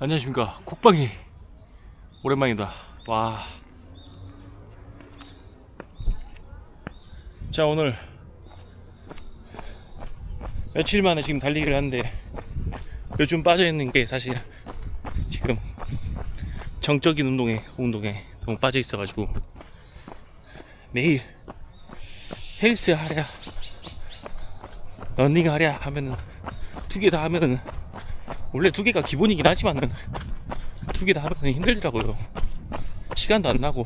안녕하십니까 국방이 오랜만이다 와. 자 오늘 며칠 만에 지금 달리기를 하는데 요즘 빠져있는 게 사실 지금 정적인 운동에 운동에 너무 빠져 있어가지고 매일 헬스 하랴 런닝 하랴 하면은 두 개 다 하면은 원래 두 개가 기본이긴 하지만은 두 개 다 하면 힘들더라고요. 시간도 안 나고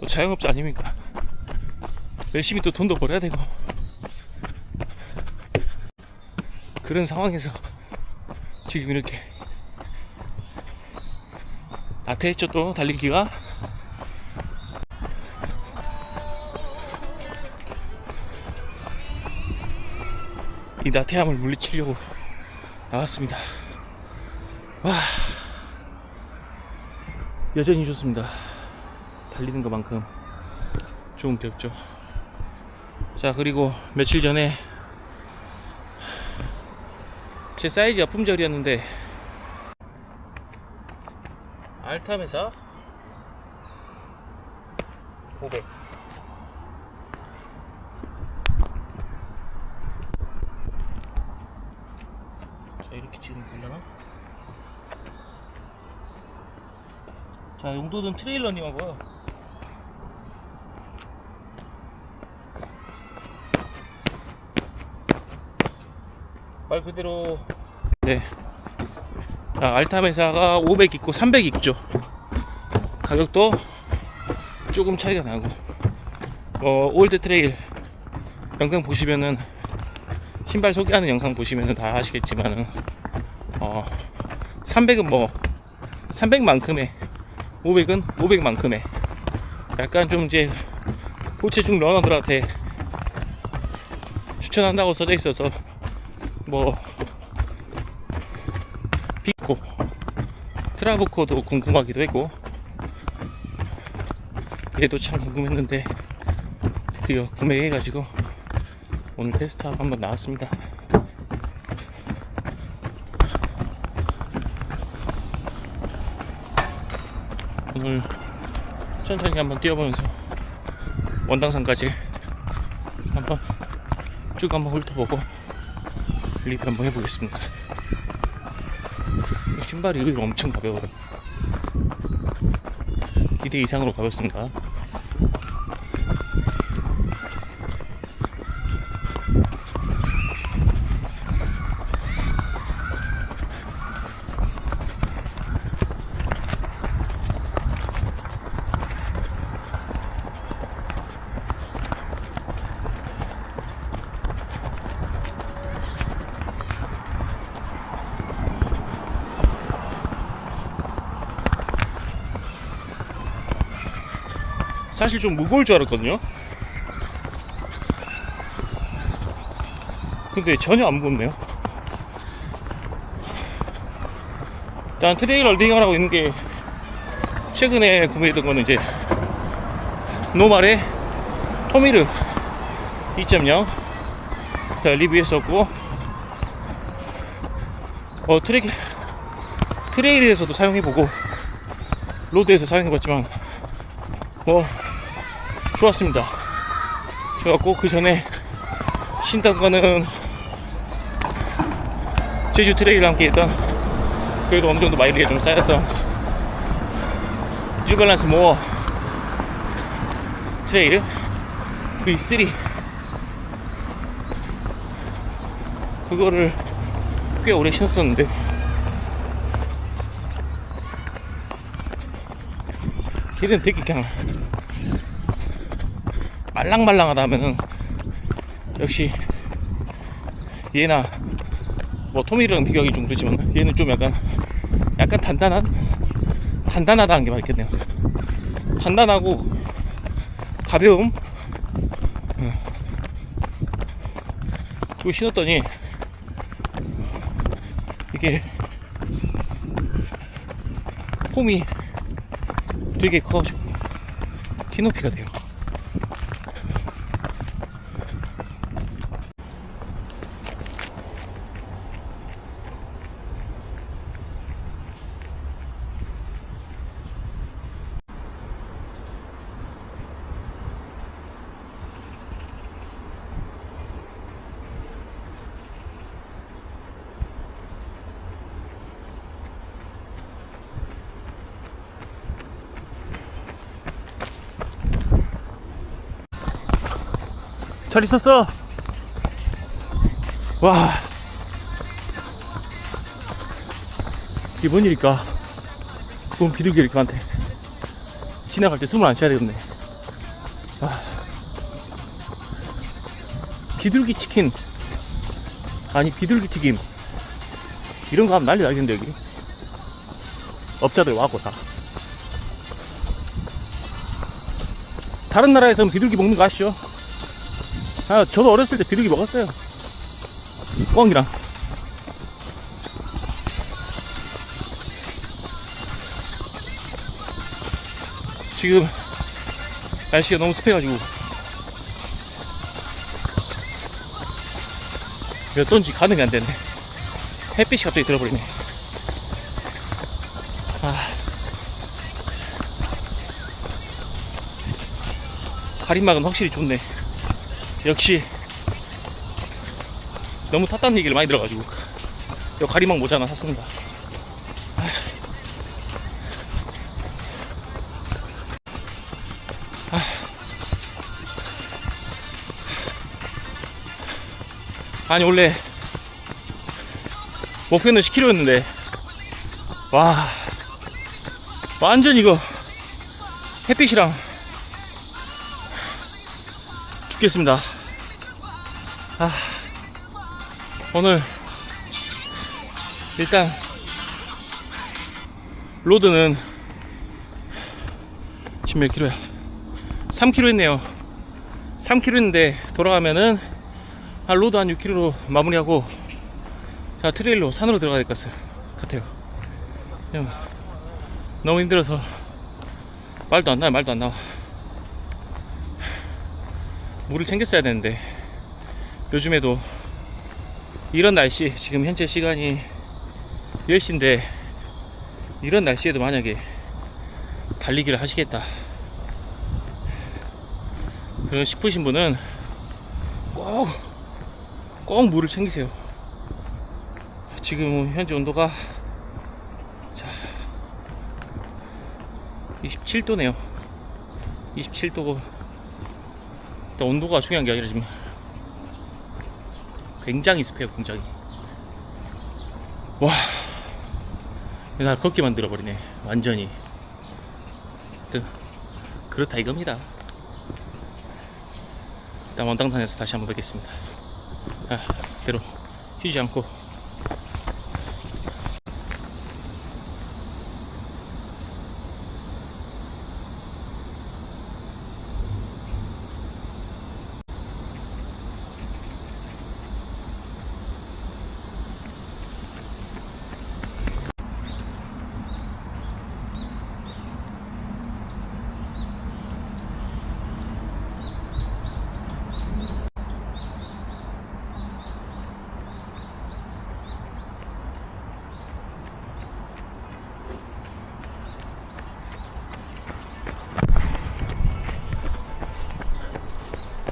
또 자영업자 아닙니까? 열심히 또 돈도 벌어야 되고 그런 상황에서 지금 이렇게 나태했죠 또 달리기가 이 나태함을 물리치려고 나왔습니다. 와 여전히 좋습니다. 달리는 것만큼 좋은 게 없죠. 자 그리고 며칠 전에 제 사이즈가 품절이었는데 알타메사 500 이렇게 지금 보려나? 자 용도는 트레일러님하고요. 말 그대로. 네. 자, 알타메사가 500 있고 300 있죠. 가격도 조금 차이가 나고. 어, 올드 트레일 영상 보시면은 신발 소개하는 영상 보시면은 다 아시겠지만은 어 300은 뭐 300만큼의 500은 500만큼의 약간 좀 이제 고체중 러너들한테 추천한다고 써져 있어서 뭐 빅고 트라브코도 궁금하기도 했고 얘도 참 궁금했는데 드디어 구매해가지고 오늘 테스트하고 한번 나왔습니다. 오늘 천천히 한번 뛰어보면서 원당산까지 한번 쭉 한번 훑어보고 리뷰 한번 해보겠습니다. 신발이 의외로 엄청 가벼워요. 기대 이상으로 가볍습니다. 사실 좀 무거울 줄 알았거든요. 근데 전혀 안 무겁네요. 일단 트레일 하고 있는 게 최근에 구매했던 거는 이제 노말의 토미르 2.0 자, 리뷰했었고 어 트레 트레일에서도 사용해보고 로드에서 사용해봤지만 뭐 좋았습니다. 좋았고 그 전에 신던 거는 제주 트레일 함께 했던 그래도 어느 정도 마일리가 좀 쌓였던 뉴발란스 모어 트레일 V3 그거를 꽤 오래 신었었는데 걔는 되게 그냥 말랑말랑하다 하면은 역시 얘나 뭐 토미랑 비교하기 좀 그렇지만 얘는 좀 약간 약간 단단한 단단하다는 게 맞겠네요. 단단하고 가벼움? 응. 그거 신었더니 이게 폼이 되게 커가지고 키높이가 돼요 잘 있었어? 와. 이게 뭔 일일까? 그럼 비둘기 이렇게 많대. 지나갈 때 숨을 안 쉬어야 되겠네. 아. 비둘기 치킨. 아니, 비둘기 튀김. 이런 거 하면 난리 나겠는데, 여기. 업자들 와고 다. 다른 나라에서는 비둘기 먹는 거 아시죠? 아, 저도 어렸을 때 비둘기 먹었어요. 꿩이랑. 지금 날씨가 너무 습해가지고 몇 돈지 가늠이 안 되네. 햇빛이 갑자기 들어버리네. 아. 가림막은 확실히 좋네. 역시 너무 탔다는 얘기를 많이 들어가지고 요 가림막 모자 하나 샀습니다. 아니 원래 목표는 10km였는데. 와. 완전 이거 햇빛이랑 죽겠습니다. 아 오늘 일단 로드는 지금 몇 킬로야? 3km 했네요. 3km 했는데 돌아가면은 한 로드 한 6km로 마무리하고 자 트레일로 산으로 들어가야 될 것 같아요. 너무 힘들어서 말도 안 나요 말도 안 나와 물을 챙겼어야 되는데 요즘에도 이런 날씨 지금 현재 시간이 10시인데 이런 날씨에도 만약에 달리기를 하시겠다 그런 싶으신 분은 꼭, 꼭 물을 챙기세요. 지금 현재 온도가 자 27도네요. 27도고 일단 온도가 중요한 게 아니라 지금 굉장히 습해요 굉장히. 와 날 걷게 만들어 버리네 완전히. 그렇다 이겁니다. 일단 원당산에서 다시 한번 뵙겠습니다. 아, 대로 쉬지 않고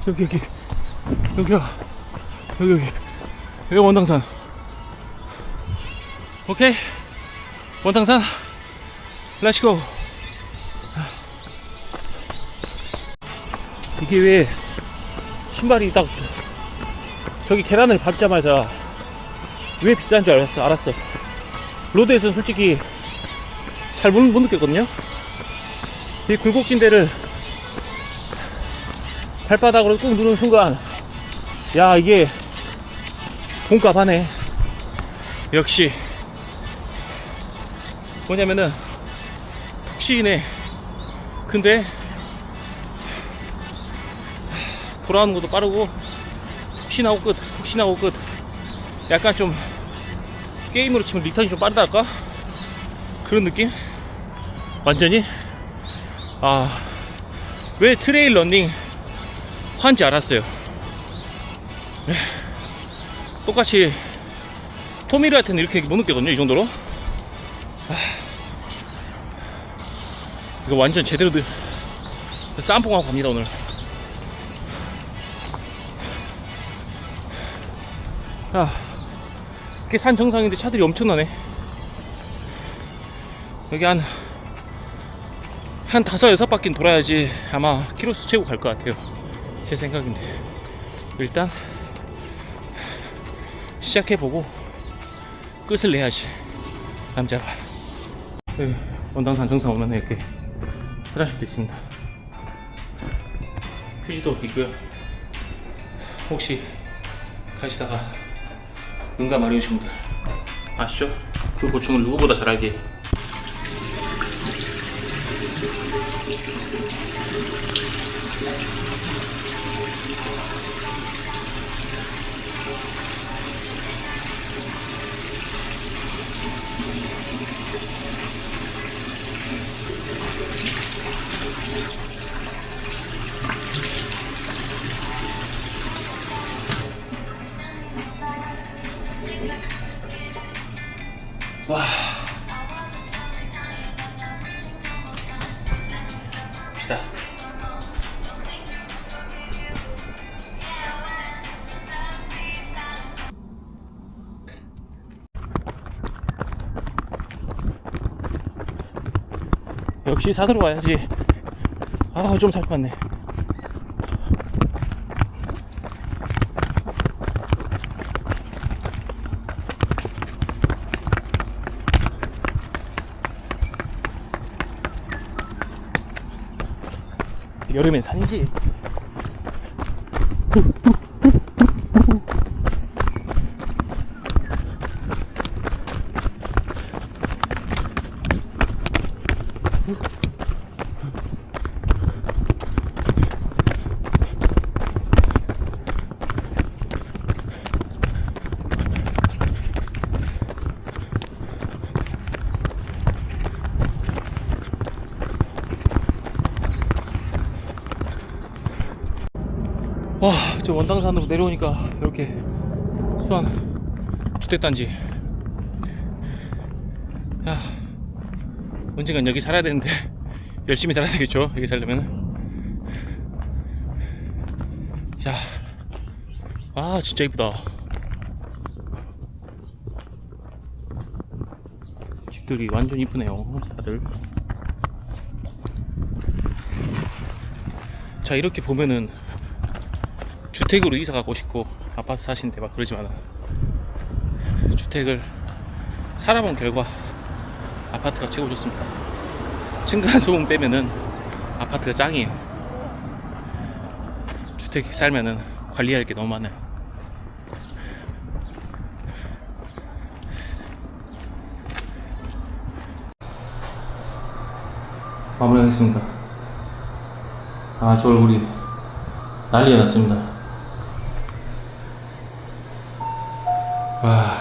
여기 여기. 여기야. 여기 여기. 여기 원당산. 오케이. 원당산. 렛츠고 이게 왜 신발이 딱 저기 계란을 밟자마자 왜 비싼 줄 알았어 알았어. 로드에서는 솔직히 잘 못 느꼈거든요. 이 굴곡진대를 발바닥으로 꾹 누르는 순간 야 이게 돈값 하네. 역시 뭐냐면은 푹 쉬네 근데 돌아오는 것도 빠르고 푹 쉬나고 끝푹 쉬나고 끝. 약간 좀 게임으로 치면 리턴이 좀 빠르다 할까? 그런 느낌? 완전히? 아 왜 트레일 런닝 환지 알았어요. 에, 똑같이 토미르한테는 이렇게 못 느꼈거든요, 이 정도로. 아, 이거 완전 제대로 쌈뽕하고 갑니다, 오늘. 아, 이게 산 정상인데 차들이 엄청나네. 여기 한, 한 다섯, 여섯 바퀴 돌아야지 아마 키로수 채우고 갈 것 같아요. 제 생각인데. 일단 시작해보고 끝을 내야지 남자가. 여기 원당산 정상 오면 이렇게 화장실도 있습니다. 휴지도 있고요. 혹시 가시다가 응가 마려우신 분들 아시죠? 그 고충을 누구보다 잘 알게 역시 산으로 와야지. 아 좀 살 것 같네. 여름엔 산이지 와, 저 원당산으로 내려오니까 이렇게 수원 주택단지. 야, 언젠간 여기 살아야 되는데 열심히 살아야 되겠죠? 여기 살려면. 야, 아 진짜 이쁘다. 집들이 완전 이쁘네요, 다들. 자 이렇게 보면은 주택으로 이사 가고 싶고 아파트 사시는데 막 그러지만 주택을 살아본 결과 아파트가 최고 좋습니다. 층간소음 빼면은 아파트가 짱이에요. 주택 살면은 관리할 게 너무 많아요. 마무리하겠습니다. 아, 저 얼굴이 난리가 났습니다. Ah.